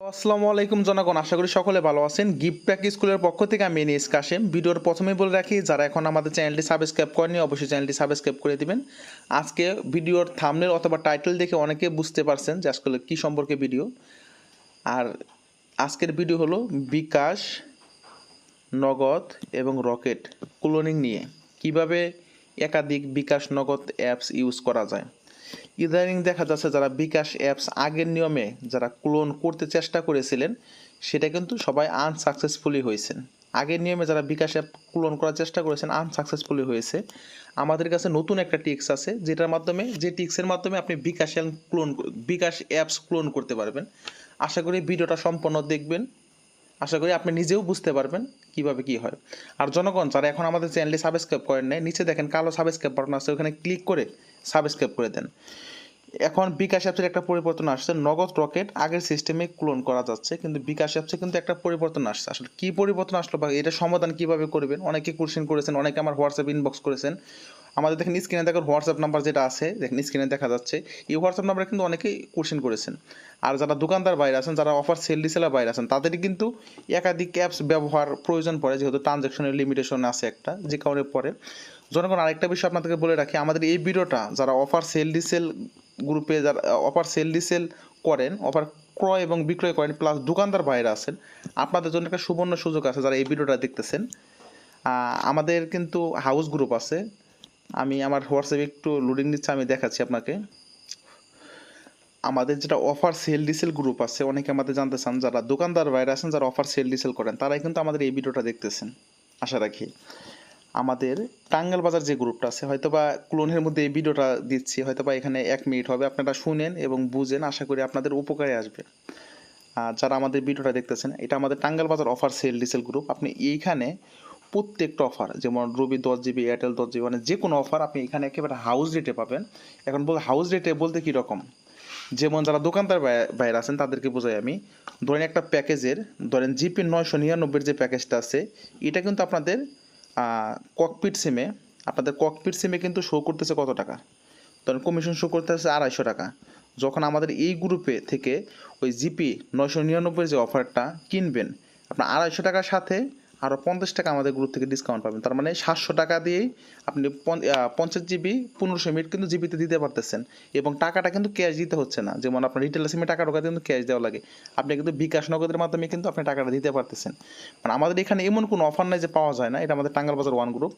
আসসালামু আলাইকুম জনগণ, আশা করি সকলে ভালো আছেন। গিফট প্যাক স্কুলের পক্ষ থেকে আমি এনিস কাশেম। ভিডিওর প্রথমেই বলে রাখি, যারা এখন আমাদের চ্যানেলটি সাবস্ক্রাইব করেনি অবশ্যই চ্যানেলটি সাবস্ক্রাইব করে দিবেন। আজকে ভিডিওর থামনেল অথবা টাইটেল দেখে অনেকে বুঝতে পারছেন যে আসলে কী সম্পর্কে ভিডিও। আর আজকের ভিডিও হলো বিকাশ, নগদ এবং রকেট ক্লোনিং নিয়ে। কীভাবে একাধিক বিকাশ নগদ অ্যাপস ইউজ করা যায়? ইদানিং দেখা যাচ্ছে যারা বিকাশ অ্যাপস আগের নিয়মে যারা ক্লোন করতে চেষ্টা করেছিলেন, সেটা কিন্তু সবাই আনসাকসেসফুলি হয়েছেন। আগের নিয়মে যারা বিকাশ অ্যাপ ক্লোন করার চেষ্টা করেছেন আনসাকসেসফুলি হয়েছে। আমাদের কাছে নতুন একটা টিক্স আছে, যেটার মাধ্যমে, যে টিক্সের মাধ্যমে আপনি bKash clone bKash apps clone করতে পারবেন। আশা করি ভিডিওটা সম্পূর্ণ দেখবেন। আশা করি আপনি নিজেও বুঝতে পারবেন কীভাবে কি হয়। আর জনগণ যারা এখন আমাদের চ্যানেলটি সাবস্ক্রাইব করেন নাই, নিচে দেখেন কালো সাবস্ক্রাইব বাটন আছে, ওখানে ক্লিক করে সাবস্ক্রাইব করে দেন। এখন বিকাশ অ্যাপসের একটা পরিবর্তন আসছে, নগদ রকেট আগের সিস্টেমে ক্লোন করা যাচ্ছে, কিন্তু বিকাশ অ্যাপসে কিন্তু একটা পরিবর্তন আসছে। আসলে কি পরিবর্তন আসলো বা এটা সমাধান কীভাবে করবেন? অনেকে কোশ্চেন করেছেন, অনেকে আমার হোয়াটসঅ্যাপ ইনবক্স করেছেন। আমাদের দেখেন স্ক্রিনে দেখেন হোয়াটসঅ্যাপ নাম্বার যেটা আছে, দেখেন স্ক্রিনে দেখা যাচ্ছে। এই হোয়াটসঅ্যাপ নাম্বারে কিন্তু অনেকেই কোশ্চেন করেছেন। আর যারা দোকানদার বাইরে আছেন, যারা অফার সেল ডিসেলার বাইরে আছেন তাদের কিন্তু একাধিক অ্যাপস ব্যবহার প্রয়োজন পড়ে, যেহেতু ট্রানজ্যাকশনের লিমিটেশন আছে একটা, যে কারণে পরে জনগণ, আরেকটা বিষয় আপনাদেরকে বলে রাখি, আমাদের এই ভিডিওটা যারা অফার সেল ডিসেল গ্রুপে যারা অফার সেল ডিসেল করেন অফার ক্রয় এবং বিক্রয় করেন প্লাস দোকানদার বাইরে আছেন, আপনাদের জন্য একটা সুবর্ণ সুযোগ আছে যারা এই ভিডিওটা দেখতেছেন। আমাদের কিন্তু হাউস গ্রুপ আছে আমি আমার হোয়াটসঅ্যাপে একটু লোডিং দিচ্ছে আমি দেখাচ্ছি আপনাকে। আমাদের যেটা অফার সেল ডিসেল গ্রুপ আছে, অনেকে আমাদের জানতে চান, যারা দোকানদার বাইরে আছেন, যারা অফার সেল ডিসেল করেন, তারাই কিন্তু আমাদের এই ভিডিওটা দেখতেছেন। আশা রাখি। আমাদের টাঙ্গাল বাজার যে গ্রুপটা আছে হয়তো বা ক্লোনের মধ্যে এই ভিডিওটা দিচ্ছি হয়তো বা এখানে এক মিনিট হবে, আপনারা শুনেন এবং বুঝেন, আশা করি আপনাদের উপকারে আসবে। আর যারা আমাদের ভিডিওটা দেখতেছেন, এটা আমাদের টাঙ্গাল বাজার অফার সেল ডিসেল গ্রুপ আপনি এইখানে প্রত্যেকটা অফার যেমন রবি দশ জিবি এয়ারটেল দশ জিবি মানে যে কোনো অফার আপনি এখানে একেবারে হাউস রেটে পাবেন। এখন বল হাউস রেটে বলতে কী রকম? যেমন যারা দোকানদার বাই- বাইরে আছেন, তাদেরকে বোঝাই আমি। ধরেন একটা প্যাকেজের, ধরেন জিপি নয়শো নিরানব্বইয়ের যে প্যাকেজটা আছে, এটা কিন্তু আপনাদের ককপিট সিমে আপনাদের ককপিট সিমে কিন্তু শো করতেছে কত টাকা? ধরেন কমিশন শো করতেছে আড়াইশো টাকা। যখন আমাদের এই গ্রুপে থেকে ওই জিপি নয়শো নিরানব্বই যে অফারটা কিনবেন, আপনার আড়াইশো টাকার সাথে আরও পঞ্চাশ টাকা আমাদের গ্রুপ থেকে ডিসকাউন্ট পাবেন। তার মানে সাতশো টাকা দিয়েই আপনি পঞ্চাশ জিবি পনেরোশো মিনিট কিন্তু জিবিতে দিতে পারতেছেন। এবং টাকাটা কিন্তু ক্যাশ দিতে হচ্ছে না। যেমন আপনার রিটেল সিমে টাকা ঢোকাতে কিন্তু ক্যাশ দেওয়া লাগে। আপনি কিন্তু বিকাশ নগদের মাধ্যমে কিন্তু আপনি টাকাটা দিতে পারতেছেন। মানে আমাদের এখানে এমন কোনো অফার নাই যে পাওয়া যায় না। এটা আমাদের টাঙ্গাল বাজার ওয়ান গ্রুপ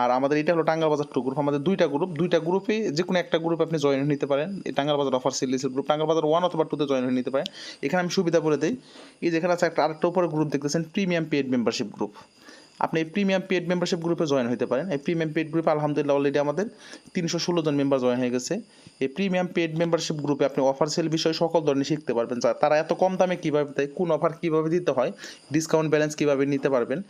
আর আমাদের এটা হলো টাঙ্গাল বাজার টু গ্রুপ আমাদের দুইটা গ্রুপ দুইটা গ্রুপে যে কোনো একটা গ্রুপে আপনি জয়েন নিতে পারেন। এই টাঙ্গাল বাজার অফার সিরিজের গ্রুপ টাঙ্গাল বাজার ওয়ান অথবা টুতে জয়েন নিতে পারেন। এখানে আমি সুবিধা বলে দিই। এই যেখানে আছে একটা আরেকটা উপরে গ্রুপ দেখতেছেন প্রিমিয়াম পেড মেম্বারশিপ গ্রুপ আপনি প্রিমিয়াম পেড মেম্বারশিপ গ্রুপে জয়েন হতে পারেন। এই প্রিমিয়াম পেড গ্রুপে আলহামদুলিল্লাহ অলরেডি আমাদের তিনশো ষোলো জন মেম্বার জয়েন হয়ে গেছে। এই প্রিমিয়াম পেড মেম্বারশিপ গ্রুপে আপনি অফার সেল বিষয়ে সকল ধরনের শিখতে পারবেন। যা- তারা এত কম দামে কীভাবে দেয়, কোন অফার কীভাবে দিতে হয় ডিসকাউন্ট ব্যালেন্স কীভাবে নিতে পারবেন।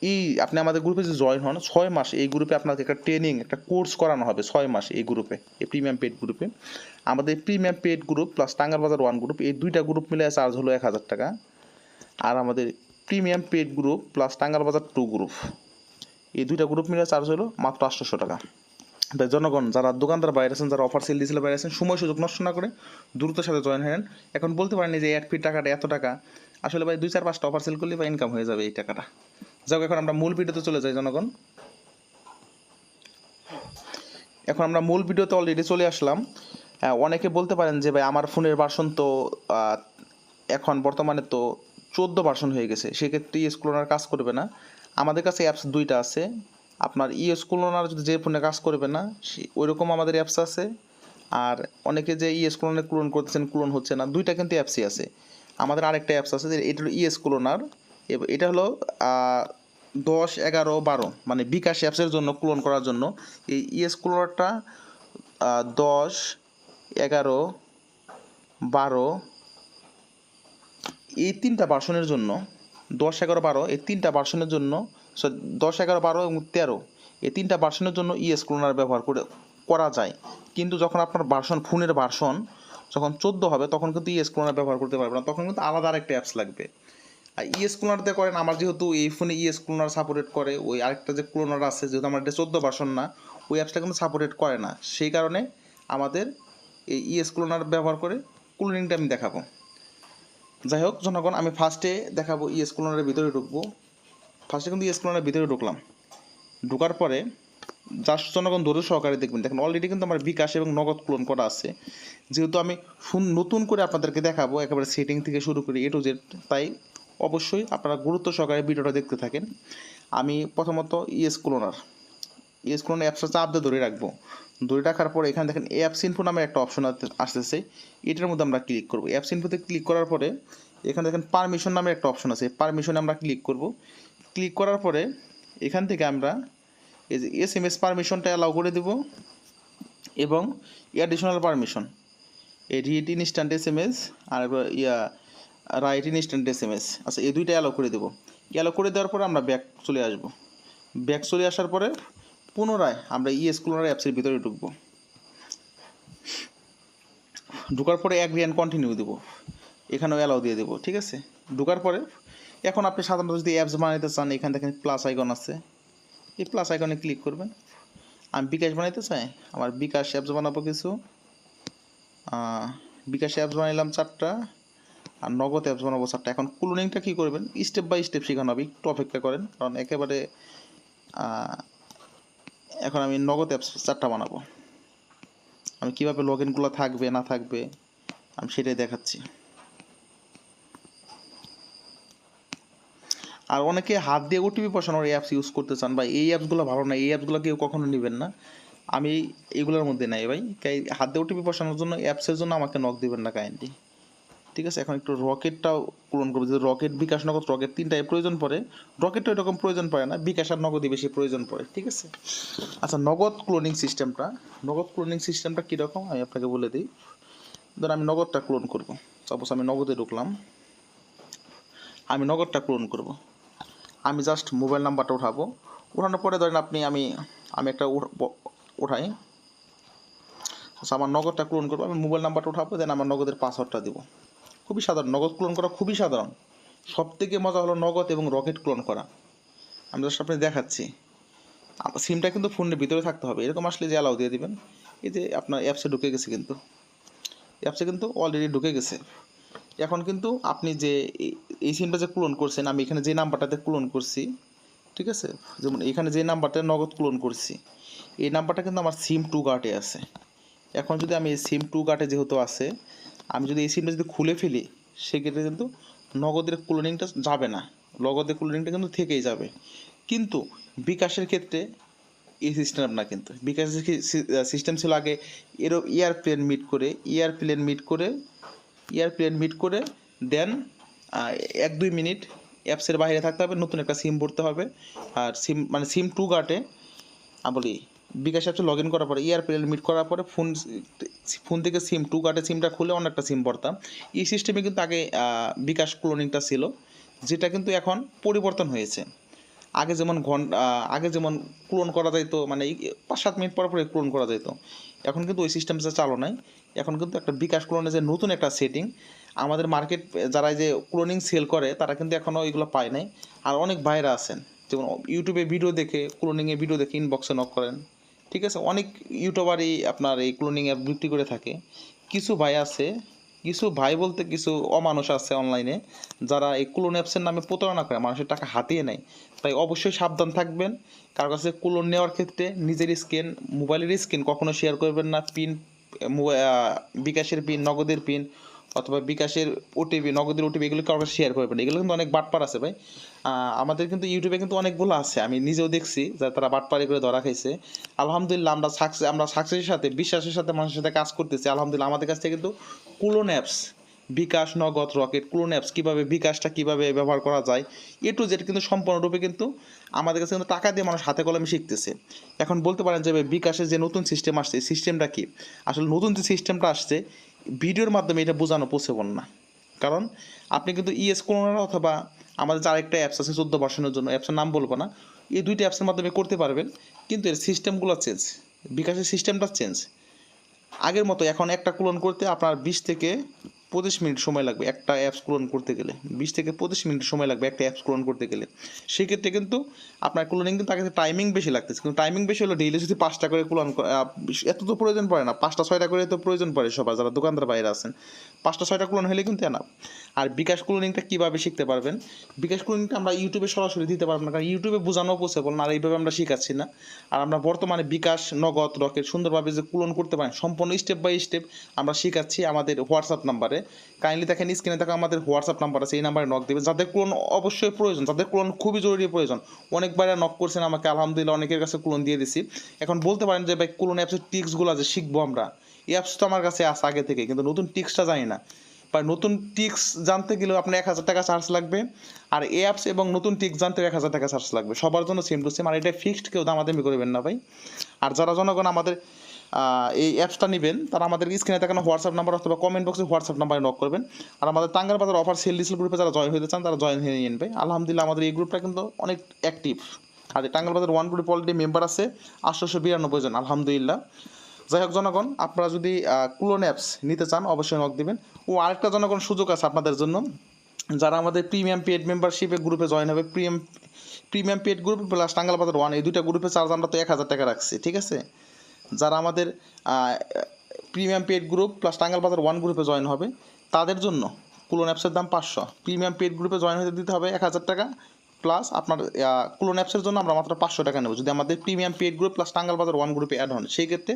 এই আপনি আমাদের গ্রুপে যদি জয়েন হন, ছয় মাস এই গ্রুপে আপনাকে একটা ট্রেনিং একটা কোর্স করানো হবে ছয় মাস এই গ্রুপে এই প্রিমিয়াম পেড গ্রুপে আমাদের premium paid group plus Tangail বাজার ওয়ান গ্রুপ এই দুইটা গ্রুপ মিলে চার্জ হলো এক হাজার টাকা। আর আমাদের premium paid group plus Tangail বাজার টু গ্রুপ। এই দুইটা গ্রুপ মিলে চার্জ হলো মাত্র আটশোশো টাকা। তাই জনগণ, যারা দোকানদার বাইরে আছেন, যারা অফার সেল দিয়েছিল বাইরে আছেন, সময় সুযোগ নষ্ট না করে দ্রুতের সাথে জয়েন হয়ে এখন বলতে পারেন যে এক ফির টাকাটা এত টাকা, আসলে ভাই দুই চার পাঁচটা অফার সেল করলে বা ইনকাম হয়ে যাবে এই টাকাটা। যাক, এখন আমরা মূল ভিডিওতে চলে যাই জনগণ। এখন আমরা মূল ভিডিওতে অলরেডি চলে আসলাম। অনেকে বলতে পারেন যে ভাই আমার ফোনের ভার্সন তো এখন বর্তমানে তো চোদ্দ ভার্সন হয়ে গেছে। সেক্ষেত্রে ইএস ক্লোনার কাজ করবে না। আমাদের কাছে অ্যাপস দুইটা আছে। আপনার ইএস ক্লোনার যদি যে ফোনে কাজ করবে না, সে- ওইরকম আমাদের অ্যাপস আছে। আর অনেকে যে ইএস ক্লোনে ক্লোন করতেছেন ক্লোন হচ্ছে না, দুইটা কিন্তু অ্যাপসই আছে। আমাদের আরেকটা অ্যাপস আছে যে এটা হলো ইএস ক্লোনার এটা হলো দশ, এগারো, বারো মানে বিকাশ অ্যাপসের জন্য ক্লোন করার জন্য। এই ইএস ক্লোনারটা দশ, এগারো, বারো এই তিনটা ভার্সনের জন্য দশ, এগারো, বারো, এই তিনটা ভার্সনের জন্য দশ, এগারো, বারো এবং তেরো, এই তিনটা ভার্সনের জন্য ইএস ক্লোনার ব্যবহার করে করা যায়। কিন্তু যখন আপনার ভার্সন ফোনের ভার্সন যখন চোদ্দ হবে, তখন কিন্তু ইএস ক্লোনার ব্যবহার করতে পারবে না, তখন কিন্তু আলাদা আরেকটা অ্যাপস লাগবে। আর ইএস ক্লোনার দিয়ে করেন, আমার যেহেতু এই ফোনে ইএস ক্লোনার সাপোর্টেড করে, ওই আরেকটা যে ক্লোনার আছে, যেহেতু আমার এটা চোদ্দ ভার্সন না, ওই অ্যাপসটা কিন্তু সাপোর্টেড করে না। সেই কারণে আমাদের এই ইএস ক্লোনার ব্যবহার করে ক্লোনিংটা আমি দেখাবো। যাই হোক জনগণ, আমি ফার্স্টে দেখাবো ইএস ক্লোনারের ভিতরে ঢুকবো। ফার্স্টে কিন্তু ইএস ক্লোনারের ভিতরে ঢুকলাম। ঢোকার পরে জাস্ট জনগণ ধরে সহকারে দেখবেন। দেখেন অলরেডি কিন্তু আমার বিকাশ এবং নগদ ক্লোন করা আছে। যেহেতু আমি নতুন করে আপনাদেরকে দেখাবো, একেবারে সেটিং থেকে শুরু করি এ টু জেড তাই অবশ্যই আপনারা গুরুত্ব সহকারে ভিডিওটা দেখতে থাকেন। আমি প্রথমত ইএস ক্লোনার ইএস ক্লোনার অ্যাপসটা চাপ দিয়ে ধরে রাখব। ধরে রাখার পরে এখানে দেখেন অ্যাপস ইনফো নামে একটা অপশন আসতেছে। এটার মধ্যে আমরা ক্লিক করব। অ্যাপস ইনফোতে ক্লিক করার পরে এখানে দেখেন পারমিশন নামে একটা অপশন আছে। পারমিশনে আমরা ক্লিক করব। ক্লিক করার পরে এখান থেকে আমরা এই যে এস এম এস পারমিশনটা অ্যালাউ করে দেব এবং অ্যাডিশনাল পারমিশন এই read instant S M S আর ইয়া write instant S M S আচ্ছা এই দুইটা অ্যালাউ করে দেবো। অ্যালাউ করে দেওয়ার পরে আমরা ব্যাক চলে আসব। ব্যাক চলে আসার পরে পুনরায় আমরা ইএস ক্লোনার অ্যাপসের ভিতরে ঢুকবো। ঢোকার পরে অ্যাগ্রি অ্যান্ড কন্টিনিউ দেবো। এখানেও অ্যালাউ দিয়ে দেবো, ঠিক আছে? ঢোকার পরে এখন আপনি সাধারণত যদি অ্যাপস বানাইতে চান, এখানে দেখেন প্লাস আইকন আছে। এই প্লাস আইকনে ক্লিক করবেন। আমি বিকাশ বানাইতে চাই, আমার বিকাশ অ্যাপস বানাবো কিছু। বিকাশ অ্যাপস বানাইলাম চারটা, আর নগদ অ্যাপস বানাবো চারটা। এখন ক্লোনিংটা কী করবেন? স্টেপ বাই স্টেপ শেখানো হবে, একটু অপেক্ষা করেন, কারণ একেবারে এখন আমি নগদ অ্যাপস চারটা বানাবো। আমি কীভাবে লগ ইনগুলো থাকবে, না থাকবে, আমি সেটাই দেখাচ্ছি। আর অনেকে হাত দিয়ে ওটিপি বসানোর অ্যাপস ইউজ করতে চান বা এই অ্যাপসগুলো ভালো না, এই অ্যাপসগুলো কেউ কখনো নেবেন না। আমি এগুলোর মধ্যে নাই, ভাই। তাই হাত দিয়ে ওটিপি বসানোর জন্য অ্যাপসের জন্য আমাকে নক দিবেন না কাইন্ডলি ঠিক আছে? এখন একটু রকেটটাও পূরণ করব। যে রকেট বিকাশ নগদ, রকেট তিনটায় প্রয়োজন পড়ে, রকেটটা এরকম প্রয়োজন পড়ে না, বিকাশ আর নগদই বেশি প্রয়োজন পড়ে, ঠিক আছে? আচ্ছা নগদ ক্লোনিং সিস্টেমটা নগদ ক্লোনিং সিস্টেমটা কীরকম? আমি আপনাকে বলে দিই। ধর আমি নগদটা ক্লোন করব। সাপোজ আমি নগদে ঢুকলাম। আমি নগদটা ক্লোন করব। আমি জাস্ট মোবাইল নাম্বারটা উঠাবো। উঠানোর পরে ধরেন আপনি, আমি আমি একটা উঠাই। আচ্ছা আমার নগদটা ক্লোন করব, আমি মোবাইল নাম্বারটা উঠাবো দেন আমার নগদের পাসওয়ার্ডটা দেবো। খুবই সাধারণ, নগদ ক্লোন করা খুবই সাধারণ। সব থেকে মজা হলো নগদ এবং রকেট ক্লোন করা। আমি জাস্ট আপনি দেখাচ্ছি। সিমটা কিন্তু ফোনের ভিতরে থাকতে হবে, এরকম আসলে যে অ্যালাউ দিয়ে দেবেন। এই যে আপনার অ্যাপসে ঢুকে গেছে কিন্তু। অ্যাপসে কিন্তু অলরেডি ঢুকে গেছে। এখন কিন্তু আপনি যে এই- এই সিমটা যে ক্লোন করছেন, আমি এখানে যে নাম্বারটাতে ক্লোন করছি, ঠিক আছে? যেমন এখানে যে নাম্বারটা নগদ ক্লোন করছি, এই নাম্বারটা কিন্তু আমার সিম টু গার্টে আছে। এখন যদি আমি এই সিম টু গার্টে যেহেতু আছে আমি যদি এই সিমটা যদি খুলে ফেলি, সেক্ষেত্রে কিন্তু নগদের ক্লোনিংটা যাবে না। নগদের ক্লোনিংটা কিন্তু থেকেই যাবে। কিন্তু বিকাশের ক্ষেত্রে এই সিস্টেম না কিন্তু। বিকাশের সিস্টেম ছিল আগে এরও এয়ারপ্লেন মিট করে এয়ারপ্লেন মিট করে এয়ারপ্লেন মিট করে দেন এক দুই মিনিট অ্যাপসের বাইরে থাকতে হবে, নতুন একটা সিম ভরতে হবে। আর সিম মানে সিম টু গার্টে আমি বলি বিকাশ অ্যাপসে লগ ইন করার পরে এয়ারপ্লেন মিট করার পরে ফোন ফোন থেকে সিম টু কার্ডে সিমটা খুলে অনেকটা সিম ভরতাম এই সিস্টেমে কিন্তু আগে বিকাশ ক্লোনিংটা ছিল, যেটা কিন্তু এখন পরিবর্তন হয়েছে। আগে যেমন ঘণ্টা আগে যেমন ক্লোন করা যাইতো মানে পাঁচ সাত মিনিট পর পরে ক্লোন করা যেত এখন কিন্তু ওই সিস্টেমটা চালু নাই। এখন কিন্তু একটা বিকাশ ক্লোনের যে নতুন একটা সেটিং আমাদের মার্কেট যারা যে ক্লোনিং সেল করে, তারা কিন্তু এখনও এগুলো পায় নাই। আর অনেক ভাইরা আছেন। যেমন ইউটিউবে ভিডিও দেখে ক্লোনিংয়ে ভিডিও দেখে ইনবক্সে নক করেন। ঠিক আছে? অনেক ইউটিউবারই আপনার এই ক্লোনিং অ্যাপ বিক্রি করে থাকে। কিছু ভাই আছে, কিছু ভাই বলতে কিছু অমানুষ আছে অনলাইনে যারা এই ক্লোন অ্যাপসের নামে প্রতারণা করে, মানুষের টাকা হাতিয়ে নেয়। তাই অবশ্যই সাবধান থাকবেন। কারও কাছে ক্লোন নেওয়ার ক্ষেত্রে নিজের স্ক্রিন মোবাইলের স্ক্রিন কখনো শেয়ার করবেন না। পিন বিকাশের পিন নগদের পিন অথবা বিকাশের ওটিপি নগদের ওটিপি এগুলো কারোর কাছে শেয়ার করবেন এগুলো কিন্তু অনেক বাটপার আছে ভাই। আমাদের কিন্তু ইউটিউবে কিন্তু অনেকগুলো আছে। আমি নিজেও দেখছি যে তারা বাটপারি করে ধরা খাইছে। আলহামদুলিল্লাহ আমরা সাকসেস আমরা সাকসেসের সাথে, বিশ্বাসের সাথে, মানুষের সাথে কাজ করতেছি। আলহামদুলিল্লাহ আমাদের কাছ থেকে কিন্তু কুলোন অ্যাপস বিকাশ, নগদ, রকেট ক্লোন অ্যাপস কীভাবে বিকাশটা কীভাবে ব্যবহার করা যায় এ টু জেড কিন্তু সম্পূর্ণরূপে কিন্তু আমাদের কাছে কিন্তু টাকা দিয়ে মানুষ হাতে কলমে শিখতেছে। এখন বলতে পারেন যে বিকাশের যে নতুন সিস্টেম আসছে সিস্টেমটা কি? আসলে নতুন যে সিস্টেমটা আসছে, ভিডিওর মাধ্যমে এটা বোঝানো পসিবল না। কারণ আপনি কিন্তু ইএস ক্লোনার অথবা আমাদের যে আরেকটা অ্যাপস আছে চোদ্দ ভার্সনের জন্য অ্যাপসের নাম বলব না। এই দুইটা অ্যাপসের মাধ্যমে করতে পারবেন, কিন্তু এর সিস্টেমগুলো চেঞ্জ বিকাশের সিস্টেমটা চেঞ্জ আগের মতো এখন একটা কুলন করতে আপনার বিশ থেকে পঁচিশ মিনিট সময় লাগবে একটা অ্যাপস ক্লোন করতে গেলে। বিশ থেকে পঁচিশ মিনিট সময় লাগবে একটা অ্যাপস ক্লোন করতে গেলে। সেক্ষেত্রে কিন্তু আপনার ক্লোনিং কিন্তু আগে টাইমিং বেশি লাগতেছে। কিন্তু টাইমিং বেশি হলে ডেইলি যদি পাঁচটা করে ক্লোন এত তো প্রয়োজন পড়ে না। পাঁচটা, ছয়টা করে তো প্রয়োজন পড়ে সবার, যারা দোকানদার বাইরে আছেন। পাঁচটা, ছয়টা ক্লোন হলে কিন্তু না আর বিকাশ ক্লোনিংটা কীভাবে শিখতে পারবেন? বিকাশ ক্লোনিংটা আমরা ইউটিউবে সরাসরি দিতে পারব না। কারণ ইউটিউবে বোঝানো পসিবল না, আর এইভাবে আমরা শিখাচ্ছি না। আর আমরা বর্তমানে বিকাশ, নগদ, রকেট সুন্দরভাবে যে ক্লোন করতে পারেন, সম্পূর্ণ স্টেপ বাই স্টেপ আমরা শিখাচ্ছি আমাদের হোয়াটসঅ্যাপ নাম্বারে কাইন্ডলি দেখেন স্ক্রিনে থাকা আমাদের হোয়াটসঅ্যাপ নাম্বার আছে, এই নাম্বারে নক দেবে যাদের ক্লোন অবশ্যই প্রয়োজন, যাদের ক্লোন খুবই জরুরি প্রয়োজন অনেকবার নক করছেন আমাকে, আলহামদুলিল্লাহ অনেকের কাছে ক্লোন দিয়ে দিছি। এখন বলতে পারেন যে, ভাই ক্লোন অ্যাপসের টিক্সগুলো যে শিখব আমরা। এই অ্যাপস তো আমার কাছে আছে আগে থেকে, কিন্তু নতুন টিক্সটা জানি না। বা নতুন টিক্স জানতে গেলেও আপনার এক হাজার টাকা চার্জ লাগবে, আর এই অ্যাপস এবং নতুন টিক্স জানতে এক হাজার টাকা চার্জ লাগবে। সবার জন্য সেম টু সেম আর এটা ফিক্সড কেউ দামাদামি করবেন না, ভাই। আর যারা জনগণ আমাদের এই অ্যাপসটা নেবেন, তারা আমাদের স্ক্রিনে দেখানো হোয়াটসঅ্যাপ নাম্বার অথবা কমেন্ট বক্সে হোয়াটসঅ্যাপ নাম্বারে নক করবেন। আর আমাদের টাঙ্গার বাজার অফার সেল ডিসেল গ্রুপে যারা জয়েন হতে চান, তারা জয়েন হয়ে নিন ভাই। আলহামদুলিল্লাহ আমাদের এই গ্রুপটা কিন্তু অনেক অ্যাক্টিভ আর টাঙ্গাল বাজার ওয়ান গ্রুপ অলরেডি মেম্বার আছে, আটশোশো বিরানব্বই জন, আলহামদুলিল্লাহ। যাই হোক জনগণ, আপনারা যদি ক্লোন অ্যাপস নিতে চান, অবশ্যই নক দিবেন। ও, আরেকটা জনগণ সুযোগ আছে আপনাদের জন্য। যারা আমাদের প্রিমিয়াম পেড মেম্বারশিপে গ্রুপে জয়েন হবে premium premium paid group plus Tangail বাজার ওয়ান এই দুইটা গ্রুপে চার্জ আমরা তো এক হাজার টাকা রাখছি, ঠিক আছে? যারা আমাদের premium paid group plus Tangail বাজার ওয়ান গ্রুপে জয়েন হবে, তাদের জন্য ক্লোন অ্যাপসের দাম পাঁচশো। প্রিমিয়াম পেড গ্রুপে জয়েন হতে দিতে হবে এক হাজার টাকা প্লাস আপনার ক্লোন অ্যাপসের জন্য আমরা মাত্র পাঁচশো টাকা নেব। যদি আমাদের premium paid group plus Tangail বাজার ওয়ান গ্রুপে অ্যাড হন, সেই ক্ষেত্রে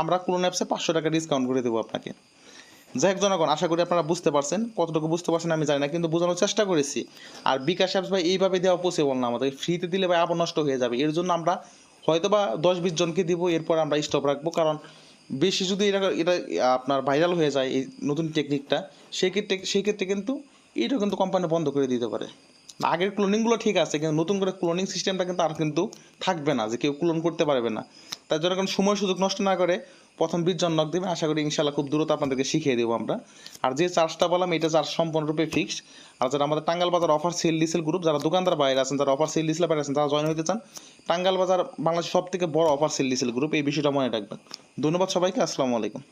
আমরা ক্লোন অ্যাপসে পাঁচশো টাকা ডিসকাউন্ট করে দেবো আপনাকে। যাই হোক জনগণ, আশা করি আপনারা বুঝতে পারছেন। কতটুকু বুঝতে পারছেন আমি জানি না, কিন্তু বোঝানোর চেষ্টা করেছি। আর বিকাশ অ্যাপস ভাই এইভাবে দেওয়া পসিবল না আমাদের। ফ্রিতে দিলে ভাই আবার নষ্ট হয়ে যাবে। এর জন্য আমরা হয়তো বা দশ বিশ জনকে দিব, এরপর আমরা স্টপ রাখব। কারণ বেশি যদি এটা এটা আপনার ভাইরাল হয়ে যায় এই নতুন টেকনিকটা সেই ক্ষেত্রে সেই ক্ষেত্রে কিন্তু এটা কিন্তু কোম্পানি বন্ধ করে দিতে পারে। আগের ক্লোনিংগুলো ঠিক আছে, কিন্তু নতুন করে ক্লোনিং সিস্টেমটা কিন্তু আর কিন্তু থাকবে না, যে কেউ ক্লোন করতে পারবে না। তার জন্য কারণ সময় সুযোগ নষ্ট না করে প্রথম বিশ জন নক দেবেন, আশা করি ইনশাল্লাহ খুব দ্রুত আপনাদেরকে শিখিয়ে দেবো আমরা। আর যে চার্জটা বললাম, এটা চার্জ সম্পূর্ণরূপে ফিক্সড আর যারা আমাদের টাঙ্গাল বাজার অফার সেল ডিসেল গ্রুপ যারা দোকানদার বাইরে আছেন, যারা অফার সেল ডিসেল বাইরে আছেন তারা জয়েন হতে চান টাঙ্গাল বাজার বাংলাদেশের সব থেকে বড় অফার সেল ডিসেল গ্রুপ এই বিষয়টা মনে রাখবেন। ধন্যবাদ সবাইকে, আসসালামু আলাইকুম।